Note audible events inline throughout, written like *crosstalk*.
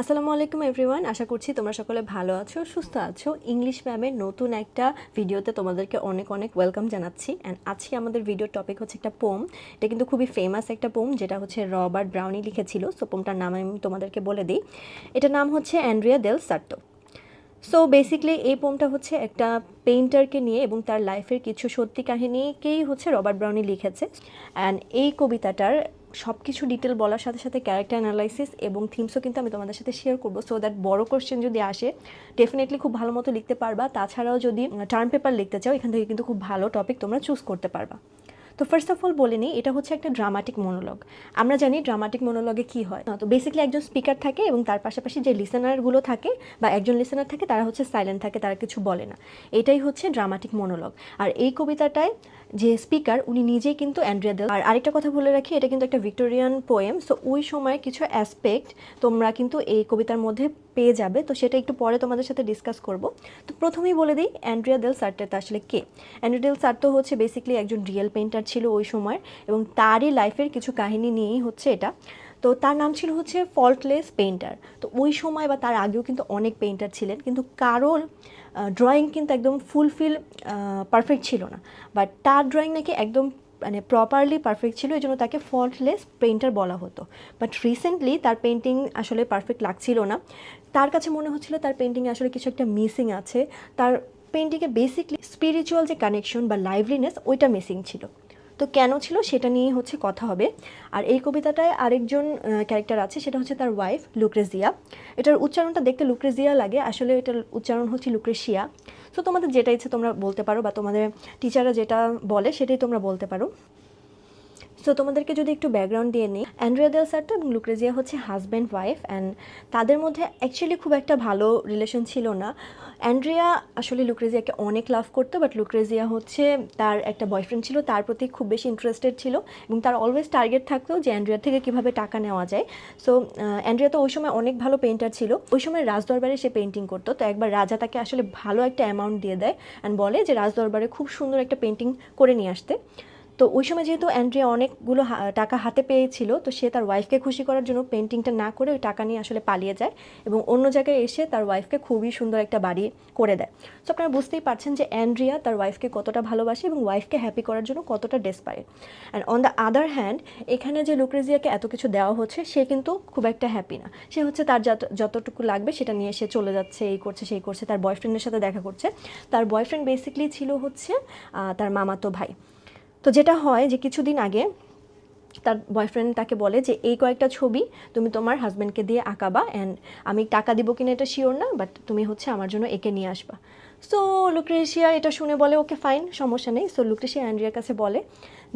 আসসালামু আলাইকুম এভরিওয়ান, আশা করছি তোমরা সকলে ভালো আছো, সুস্থ আছো। ইংলিশ ম্যামের নতুন একটা ভিডিওতে তোমাদেরকে অনেক অনেক ওয়েলকাম জানাচ্ছি। অ্যান্ড আজকে আমাদের ভিডিওর টপিক হচ্ছে একটা পোম এটা কিন্তু খুবই ফেমাস একটা পোম যেটা হচ্ছে রবার্ট ব্রাউনি লিখেছিল। সো পোমটার নাম আমি তোমাদেরকে বলে দিই। এটার নাম হচ্ছে Andrea del Sarto so basically এই পোমটা হচ্ছে একটা পেইন্টারকে নিয়ে এবং তার লাইফের কিছু সত্যি কাহিনীকেই হচ্ছে রবার্ট ব্রাউনি লিখেছে। অ্যান্ড এই কবিতাটার সব কিছু ডিটেল বলার সাথে সাথে ক্যারেক্টার অ্যানালাইসিস এবং থিমসও কিন্তু আমি তোমাদের সাথে শেয়ার করব। সো দ্যাট বড় কোশ্চেন যদি আসে ডেফিনেটলি খুব ভালো মতো লিখতে পারবা। তাছাড়াও যদি টার্ম পেপার লিখতে চাও, এখান থেকে কিন্তু খুব ভালো টপিক তোমরা চুজ করতে পারবা। তো ফার্স্ট অফ অল বলে নিই, এটা হচ্ছে একটা ড্রামাটিক মনোলগ আমরা জানি ড্রামাটিক মনোলগে কি হয়। তো বেসিক্যালি একজন স্পিকার থাকে এবং তার পাশাপাশি যে লিসেনারগুলো থাকে বা একজন লিসেনার থাকে, তারা হচ্ছে সাইলেন্ট থাকে, তারা কিছু বলে না। এটাই হচ্ছে ড্রামাটিক মনোলগ আর এই কবিতাটায় যে স্পিকার উনি নিজেই কিন্তু অ্যান্ড্রিয়া দেল আর আরেকটা কথা বলে রাখি, এটা কিন্তু একটা ভিক্টোরিয়ান পোয়েম সো ওই সময় কিছু অ্যাসপেক্ট তোমরা কিন্তু এই কবিতার মধ্যে পেয়ে যাবে, তো সেটা একটু পরে তোমাদের সাথে ডিসকাস করব। তো প্রথমেই বলে দিই, অ্যান্ড্রিয়া দেল সার্টেটা আসলে কে? অ্যান্ড্রিয়া দেল সার্টো হচ্ছে বেসিক্যালি একজন রিয়েল পেইন্টার ছিল ওই সময় এবং তারই লাইফের কিছু কাহিনী নিয়েই হচ্ছে এটা। তো তার নাম ছিল হচ্ছে ফল্টলেস পেইন্টার তো ওই সময় বা তার আগেও কিন্তু অনেক পেইন্টার ছিলেন, কিন্তু কারোর ড্রয়িং কিন্তু একদম ফুলফিল পারফেক্ট ছিল না। বাট তার ড্রয়িং নাকি একদম মানে প্রপারলি পারফেক্ট ছিল এই জন্য তাকে ফল্টলেস পেইন্টার বলা হতো। বাট রিসেন্টলি তার পেন্টিং আসলে পারফেক্ট লাগছিল না। তার কাছে মনে হচ্ছিল তার পেন্টিংয়ে আসলে কিছু একটা মিসিং আছে। তার পেন্টিংয়ে বেসিকলি স্পিরিচুয়াল যে কানেকশন বা লাইভলিনেস ওইটা মিসিং ছিল। তো কেন ছিল সেটা নিয়ে হচ্ছে কথা হবে। আর এই কবিতাটায় আরেকজন ক্যারেক্টার আছে, সেটা হচ্ছে তার ওয়াইফ লুক্রেজিয়া এটার উচ্চারণটা দেখতে লুক্রেজিয়া লাগে। আসলে এটার উচ্চারণ হচ্ছে লুক্রেশিয়া তো তোমাদের যেটা ইচ্ছে তোমরা বলতে পারো বা তোমাদের টিচাররা যেটা বলে সেটাই তোমরা বলতে পারো। সো তোমাদেরকে যদি একটু ব্যাকগ্রাউন্ড দিয়ে নিই অ্যান্ড্রিয়া দেল সার্টো এবং লুক্রেজিয়া হচ্ছে হাজব্যান্ড ওয়াইফ অ্যান্ড তাদের মধ্যে অ্যাকচুয়ালি খুব একটা ভালো রিলেশন ছিল না। অ্যান্ড্রিয়া আসলে লুক্রেজিয়াকে অনেক লাভ করতো বাট লুক্রেজিয়া হচ্ছে তার একটা বয়ফ্রেন্ড ছিল, তার প্রতি খুব বেশি ইন্টারেস্টেড ছিল, এবং তার অলওয়েজ টার্গেট থাকতো যে অ্যান্ড্রিয়া থেকে কীভাবে টাকা নেওয়া যায়। সো অ্যান্ড্রিয়া তো ওই সময় অনেক ভালো পেইন্টার ছিল। ওই সময় রাজদরবারে সে পেন্টিং করতো, তো একবার রাজা তাকে আসলে ভালো একটা অ্যামাউন্ট দিয়ে দেয় অ্যান্ড বলে যে রাজদরবারে খুব সুন্দর একটা পেন্টিং করে নিয়ে আসতে। তো ওই সময় যেহেতু অ্যান্ড্রিয়া অনেকগুলো টাকা হাতে পেয়েছিল, তো সে তার ওয়াইফকে খুশি করার জন্য পেন্টিংটা না করে ওই টাকা নিয়ে আসলে পালিয়ে যায় এবং অন্য জায়গায় এসে তার ওয়াইফকে খুবই সুন্দর একটা বাড়ি করে দেয়। তো আপনারা বুঝতেই পারছেন যে অ্যান্ড্রিয়া তার ওয়াইফকে কতটা ভালোবাসে এবং ওয়াইফকে হ্যাপি করার জন্য কতটা desperate and on the other hand এখানে যে লুক্রেজিয়াকে এত কিছু দেওয়া হচ্ছে, সে কিন্তু খুব একটা হ্যাপি না। সে হচ্ছে তার যত, যতটুকু লাগবে সেটা নিয়ে সে চলে যাচ্ছে, এই করছে, সেই করছে, তার বয়ফ্রেন্ডের সাথে দেখা করছে। তার বয়ফ্রেন্ড বেসিকলি ছিল হচ্ছে তার মামাতো ভাই। তো যেটা হয় যে কিছুদিন আগে তার বয়ফ্রেন্ড তাকে বলে যে, এই কয়েকটা ছবি তুমি তোমার হাজব্যান্ডকে দিয়ে আঁকাবা অ্যান্ড আমি টাকা দিব কিনা এটা শিওর না বাট তুমি হচ্ছে আমার জন্য একে নিয়ে আসবা। সো লুক্রেশিয়া এটা শুনে বলে ওকে ফাইন সমস্যা নেই। সো লুক্রেশিয়া অ্যান্ড্রিয়ার কাছে বলে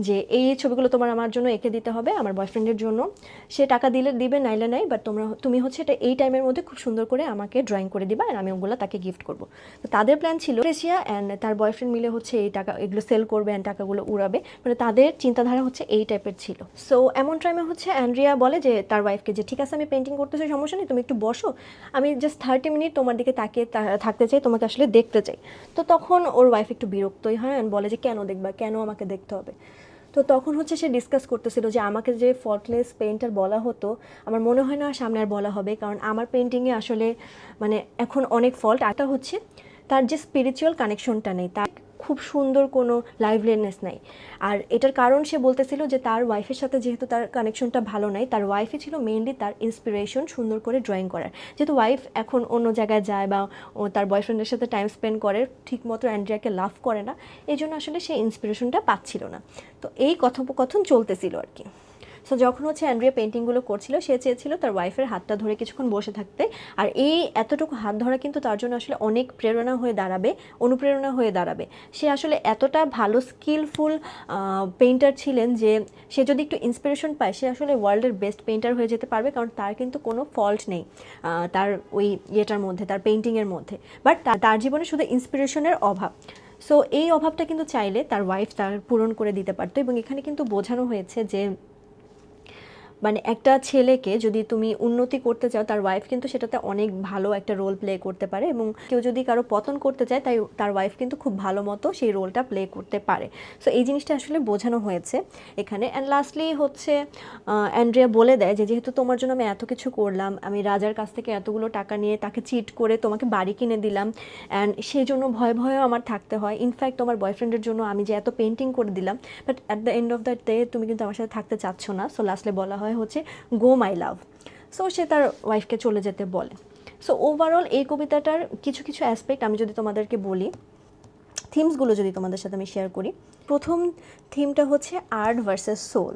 যে এই ছবিগুলো তোমার আমার জন্য এঁকে দিতে হবে, আমার বয়ফ্রেন্ডের জন্য। সে টাকা দিলে, দিবে, নাইলে নাই বাট তোমরা, তুমি হচ্ছে এটা এই টাইমের মধ্যে খুব সুন্দর করে আমাকে ড্রয়িং করে দিবা, আর আমি ওগুলো তাকে গিফট করব। তো তাদের প্ল্যান ছিল ক্রেশিয়া অ্যান্ড তার বয়ফ্রেন্ড মিলে হচ্ছে এই টাকা, এগুলো সেল করবে অ্যান্ড টাকাগুলো উড়াবে। মানে তাদের চিন্তাধারা হচ্ছে এই টাইপের ছিল। সো এমন টাইমে হচ্ছে অ্যান্ড্রিয়া বলে যে তার ওয়াইফকে যে, ঠিক আছে, আমি পেন্টিং করতেছি, সমস্যা নেই, তুমি একটু বসো। আমি জাস্ট থার্টি মিনিট তোমার দিকে তাকিয়ে থাকতে চাই, তোমাকে আসলে দেখতে চাই। তো তখন ওর ওয়াইফ একটু বিরক্তই হয় অ্যান্ড বলে যে, কেন দেখবা? কেন আমাকে দেখতে হবে? তো তখন হচ্ছে সে ডিসকাস করতেছিল যে আমাকে যে ফল্টলেস পেন্টার বলা হতো, আমার মনে হয় না সামনে আর বলা হবে। কারণ আমার পেন্টিংয়ে আসলে মানে এখন অনেক ফল্ট আটা হচ্ছে তার যে স্পিরিচুয়াল কানেকশনটা নেই, তার খুব সুন্দর কোনো লাইভলিনেস নাই। আর এটার কারণ সে বলতেছিল যে তার ওয়াইফের সাথে যেহেতু তার কানেকশনটা ভালো নাই, তার ওয়াইফে ছিল মেনলি তার ইন্সপিরেশন সুন্দর করে ড্রয়িং করার। যেহেতু ওয়াইফ এখন অন্য জায়গায় যায় বা ও তার বয়ফ্রেন্ডের সাথে টাইম স্পেন্ড করে, ঠিকমতো অ্যান্ড্রিয়াকে লাভ করে না এই জন্য আসলে সে ইন্সপিরেশনটা পাচ্ছিল না। তো এই কথোপকথন চলতেছিল আর কি। সো যখন হচ্ছে অ্যান্ড্রিয়া পেন্টিংগুলো করছিল, সে চেয়েছিল তার ওয়াইফের হাতটা ধরে কিছুক্ষণ বসে থাকতে। আর এই এতটুকু হাত ধরা কিন্তু তার জন্য আসলে অনেক প্রেরণা হয়ে দাঁড়াবে, অনুপ্রেরণা হয়ে দাঁড়াবে। সে আসলে এতটা ভালো স্কিলফুল পেইন্টার ছিলেন যে, সে যদি একটু ইন্সপিরেশন পায়, সে আসলে ওয়ার্ল্ডের বেস্ট পেইন্টার হয়ে যেতে পারবে, কারণ তার কিন্তু কোনো ফল্ট নেই তার ওই ইয়েটার মধ্যে, তার পেন্টিংয়ের মধ্যে। বাট তার জীবনে শুধু ইন্সপিরেশনের অভাব। সো এই অভাবটা কিন্তু চাইলে তার ওয়াইফ তার পূরণ করে দিতে পারতো এবং এখানে কিন্তু বোঝানো হয়েছে যে মানে একটা ছেলেকে যদি তুমি উন্নতি করতে চাও, তার ওয়াইফ কিন্তু সেটাতে অনেক ভালো একটা রোল প্লে করতে পারে এবং কেউ যদি কারও পতন করতে চায়, তাই তার ওয়াইফ কিন্তু খুব ভালো মতো সেই রোলটা প্লে করতে পারে। সো এই জিনিসটা আসলে বোঝানো হয়েছে এখানে। অ্যান্ড লাস্টলি হচ্ছে অ্যান্ড্রিয়া বলে দেয় যে, যেহেতু তোমার জন্য আমি এত কিছু করলাম, আমি রাজার কাছ থেকে এতগুলো টাকা নিয়ে তাকে চিট করে তোমাকে বাড়ি কিনে দিলাম অ্যান্ড সেই জন্য ভয় ভয়েও আমার থাকতে হয়। ইনফ্যাক্ট তোমার বয়ফ্রেন্ডের জন্য আমি যে এত পেন্টিং করে দিলাম but at the end of the day তুমি কিন্তু আমার সাথে থাকতে চাচ্ছ না। সো লাস্টলি বলা হয় হচ্ছে গো মাই লাভ সো সে তার ওয়াইফকে চলে যেতে বলে। সো ওভারঅল এই কবিতাটার কিছু কিছু অ্যাসপেক্ট আমি যদি তোমাদেরকে বলি থিমসগুলো যদি তোমাদের সাথে আমি শেয়ার করি, প্রথম থিমটা হচ্ছে আর্ট ভার্সেস সোল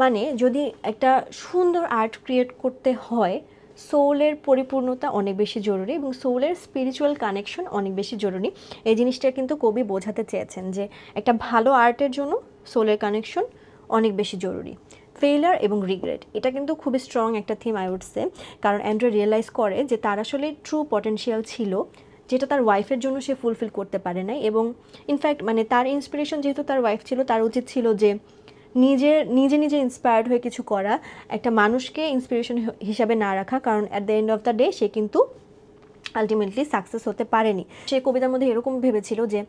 মানে যদি একটা সুন্দর আর্ট ক্রিয়েট করতে হয় সোলের পরিপূর্ণতা অনেক বেশি জরুরি এবং সোলের স্পিরিচুয়াল কানেকশন অনেক বেশি জরুরি। এই জিনিসটা কিন্তু কবি বোঝাতে চেয়েছেন যে একটা ভালো আর্টের জন্য সোলের কানেকশন অনেক বেশি জরুরি। ফেইলার এবং রিগ্রেট এটা কিন্তু খুবই স্ট্রং একটা থিম আই উঠছে কারণ অ্যান্ড্রয়েড রিয়েলাইজ করে যে তার আসলে ট্রু পটেনশিয়াল ছিল, যেটা তার ওয়াইফের জন্য সে ফুলফিল করতে পারে নাই। এবং ইনফ্যাক্ট মানে তার ইন্সপিরেশন যেহেতু তার ওয়াইফ ছিল, তার উচিত ছিল যে নিজের, নিজে নিজে ইন্সপায়ার্ড হয়ে কিছু করা, একটা মানুষকে ইন্সপিরেশন হিসাবে না রাখা। কারণ at the end of the day সে কিন্তু আলটিমেটলি সাকসেস হতে পারেনি। সে কবিতার মধ্যে এরকম ভেবেছিল যে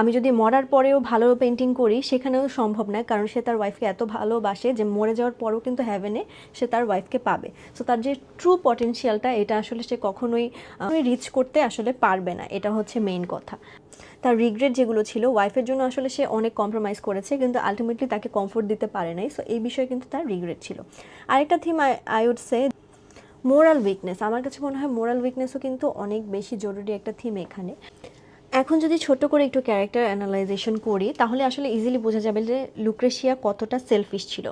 আমি যদি মরার পরেও ভালো পেন্টিং করি, সেখানেও সম্ভব নয়, কারণ সে তার ওয়াইফকে এত ভালোবাসে যে, মরে যাওয়ার পরেও কিন্তু হ্যাভেনে সে তার ওয়াইফকে পাবে। সো তার যে ট্রু পটেনশিয়ালটা এটা আসলে সে কখনোই রিচ করতে আসলে পারবে না। এটা হচ্ছে মেইন কথা। তার রিগ্রেট যেগুলো ছিল ওয়াইফের জন্য আসলে সে অনেক কম্প্রোমাইজ করেছে, কিন্তু আলটিমেটলি তাকে কমফোর্ট দিতে পারে নাই। সো এই বিষয়ে কিন্তু তার রিগ্রেট ছিল। আরেকটা theme I would say moral weakness. আমার কাছে মনে হয় মোরাল উইকনেসও কিন্তু অনেক বেশি জরুরি একটা থিম এখানে। এখন যদি ছোট করে একটু ক্যারেক্টার অ্যানালাইজেশন করি, তাহলে আসলে ইজিলি বোঝা যাবে যে লুক্রেশিয়া কতটা সেলফিশ ছিল।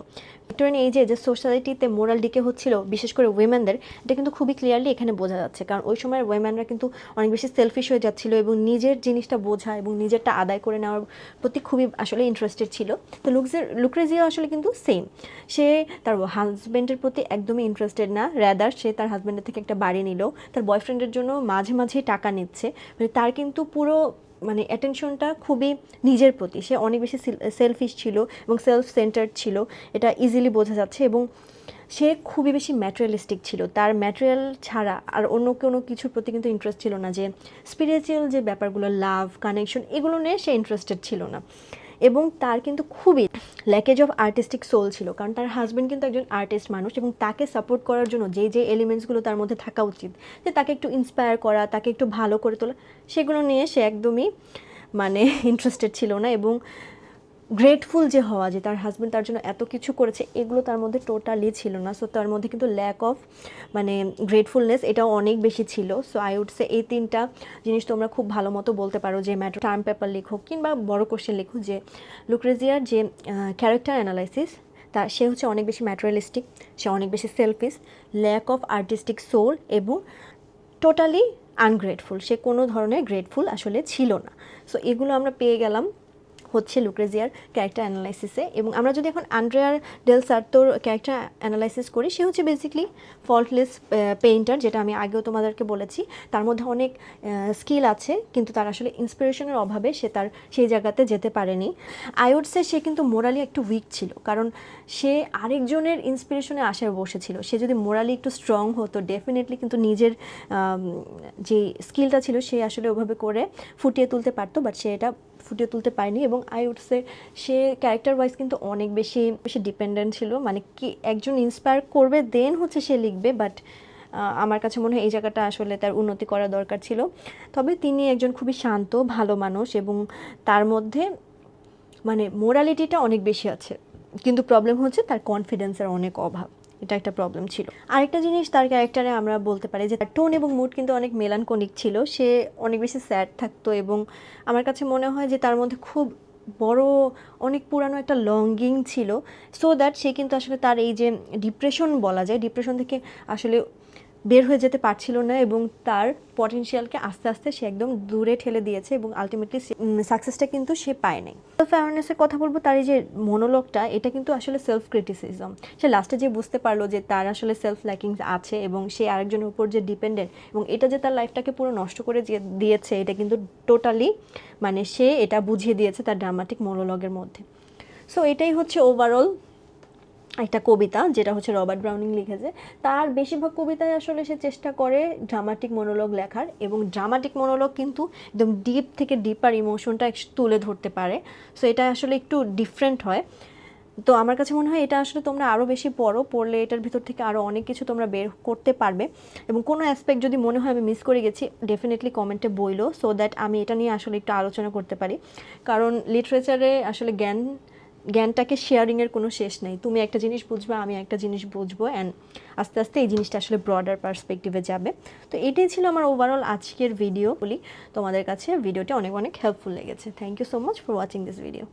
ভিক্টোরিয়ান এই যে সোসাইটিতে মোরাল ডিকে হচ্ছিল, বিশেষ করে উইমেনদের এটা কিন্তু খুবই ক্লিয়ারলি এখানে বোঝা যাচ্ছে। কারণ ওই সময় উইমেনরা কিন্তু অনেক বেশি সেলফিশ হয়ে যাচ্ছিল এবং নিজের জিনিসটা বোঝা এবং নিজেরটা আদায় করে নেওয়ার প্রতি খুবই আসলে ইন্টারেস্টেড ছিল। তো লুকজের লুক্রেজিয়া আসলে কিন্তু সেম সে তার হাজব্যান্ডের প্রতি একদমই ইন্টারেস্টেড না। র্যাদার সে তার হাজব্যান্ডের থেকে একটা বাড়ি নিল। তার বয়ফ্রেন্ডের জন্য মাঝে মাঝে টাকা নিচ্ছে। মানে তার কিন্তু পুরো মানে অ্যাটেনশনটা খুবই নিজের প্রতি। সে অনেক বেশি সেলফিশ ছিল এবং সেলফ সেন্টার্ড ছিল। এটা ইজিলি বোঝা যাচ্ছে এবং সে খুবই বেশি ম্যাটেরিয়ালিস্টিক ছিল। তার ম্যাটেরিয়াল ছাড়া আর অন্য কোনো কিছুর প্রতি কিন্তু ইন্টারেস্ট ছিল না যে স্পিরিচুয়াল যে ব্যাপারগুলো লাভ কানেকশন এগুলো নিয়ে সে ইন্টারেস্টেড ছিল না। এবং তার কিন্তু খুবই ল্যাকেজ অফ আর্টিস্টিক সোল ছিল। কারণ তার হাজব্যান্ড কিন্তু একজন আর্টিস্ট মানুষ এবং তাকে সাপোর্ট করার জন্য যে যে এলিমেন্টসগুলো তার মধ্যে থাকা উচিত, যে তাকে একটু ইন্সপায়ার করা, তাকে একটু ভালো করে তোলা, সেগুলো নিয়ে সে একদমই মানে *laughs* ইন্টারেস্টেড ছিল না এবং গ্রেটফুল যে হওয়া, যে তার হাজব্যান্ড তার জন্য এত কিছু করেছে, এগুলো তার মধ্যে টোটালি ছিল না। সো তার মধ্যে কিন্তু ল্যাক অফ মানে গ্রেটফুলনেস এটাও অনেক বেশি ছিল। সো আই উড সে এই তিনটা জিনিস তোমরা খুব ভালো মতো বলতে পারো যে ম্যাটার টার্ম পেপার লেখো কিংবা বড় কোশ্চেন লিখো যে লুক্রেজিয়ার যে ক্যারেক্টার অ্যানালাইসিস তা সে হচ্ছে অনেক বেশি ম্যাটেরিয়ালিস্টিক সে অনেক বেশি selfish lack of artistic soul এবং টোটালি আনগ্রেটফুল সে কোনো ধরনের গ্রেটফুল আসলে ছিল না। সো এগুলো আমরা পেয়ে গেলাম। হচ্ছে লুক্রেজিয়ার ক্যারেক্টার অ্যানালাইসিসে এবং আমরা যদি এখন আন্ড্রেয়ার ডেল সার্তোর ক্যারেক্টার অ্যানালাইসিস করি, সে হচ্ছে বেসিকলি ফল্টলেস পেইন্টার যেটা আমি আগেও তোমাদেরকে বলেছি। তার মধ্যে অনেক স্কিল আছে, কিন্তু তার আসলে ইন্সপিরেশনের অভাবে সে তার সেই জায়গাতে যেতে পারেনি। আইউডসে সে কিন্তু মোরালি একটু উইক ছিল, কারণ সে আরেকজনের ইন্সপিরেশনে আশায় বসেছিল। সে যদি মোরালি একটু স্ট্রং হতো ডেফিনেটলি কিন্তু নিজের যে স্কিলটা ছিল, সে আসলে ওভাবে করে ফুটিয়ে তুলতে পারতো বাট সে এটা ফুটিয়ে তুলতে পারেনি এবং আই উড সে সে ক্যারেক্টার ওয়াইজ কিন্তু অনেক বেশি বেশি ডিপেন্ডেন্ট ছিল। মানে কি একজন ইন্সপায়ার করবে দেন হচ্ছে সে লিখবে বাট আমার কাছে মনে হয় এই জায়গাটা আসলে তার উন্নতি করা দরকার ছিল। তবে তিনি একজন খুবই শান্ত, ভালো মানুষ এবং তার মধ্যে মানে মোরালিটিটা অনেক বেশি আছে। কিন্তু প্রবলেম হচ্ছে তার কনফিডেন্সের অনেক অভাব। এটা একটা প্রবলেম ছিল। আরেকটা জিনিস তার ক্যারেক্টারে আমরা বলতে পারি যে, তার টোন এবং মুড কিন্তু অনেক মেলানকনিক ছিল। সে অনেক বেশি স্যাড থাকতো এবং আমার কাছে মনে হয় যে, তার মধ্যে খুব বড়, অনেক পুরানো একটা লঙ্গিং ছিল। সো দ্যাট সে কিন্তু আসলে তার এই যে ডিপ্রেশন বলা যায় ডিপ্রেশন থেকে আসলে বের হয়ে যেতে পারছিল না এবং তার পটেনশিয়ালকে আস্তে আস্তে সে একদম দূরে ঠেলে দিয়েছে এবং আলটিমেটলি সাকসেসটা কিন্তু সে পায় নাই। সেলফ অ্যাওয়ারনেসের কথা বলব, তার এই যে মনোলগটা এটা কিন্তু আসলে সেলফ ক্রিটিসিজম সে লাস্টে যে বুঝতে পারল যে তার আসলে সেলফ ল্যাকিংস আছে এবং সে আরেকজনের উপর যে ডিপেন্ডেন্ট এবং এটা যে তার লাইফটাকে পুরো নষ্ট করে দিয়েছে, এটা কিন্তু টোটালি মানে সে এটা বুঝিয়ে দিয়েছে তার ড্রামাটিক মনোলগের মধ্যে। সো এটাই হচ্ছে ওভারঅল একটা কবিতা যেটা হচ্ছে রবার্ট ব্রাউনিং লিখেছে। তার বেশিরভাগ কবিতায় আসলে সে চেষ্টা করে ড্রামাটিক মনোলগ লেখার এবং ড্রামাটিক মনোলগ কিন্তু একদম ডিপ থেকে ডিপার ইমোশনটা তুলে ধরতে পারে। সো এটা আসলে একটু ডিফারেন্ট হয়। তো আমার কাছে মনে হয় এটা আসলে তোমরা আরও বেশি পড়ো, পড়লে এটার ভিতর থেকে আরও অনেক কিছু তোমরা বের করতে পারবে। এবং কোনো অ্যাসপেক্ট যদি মনে হয় আমি মিস করে গেছি ডেফিনেটলি কমেন্টে বইলো সো দ্যাট আমি এটা নিয়ে আসলে একটু আলোচনা করতে পারি। কারণ লিটারেচারে আসলে জ্ঞান জ্ঞানটাকে শেয়ারিংয়ের কোনো শেষ নেই। তুমি একটা জিনিস বুঝবে, আমি একটা জিনিস বুঝব অ্যান্ড আস্তে আস্তে এই জিনিসটা আসলে ব্রডার পার্সপেক্টিভে যাবে। তো এটাই ছিল আমার ওভারঅল আজকের ভিডিও বলি। তোমাদের কাছে ভিডিওটা অনেক অনেক হেল্পফুল লেগেছে। Thank you so much for watching this video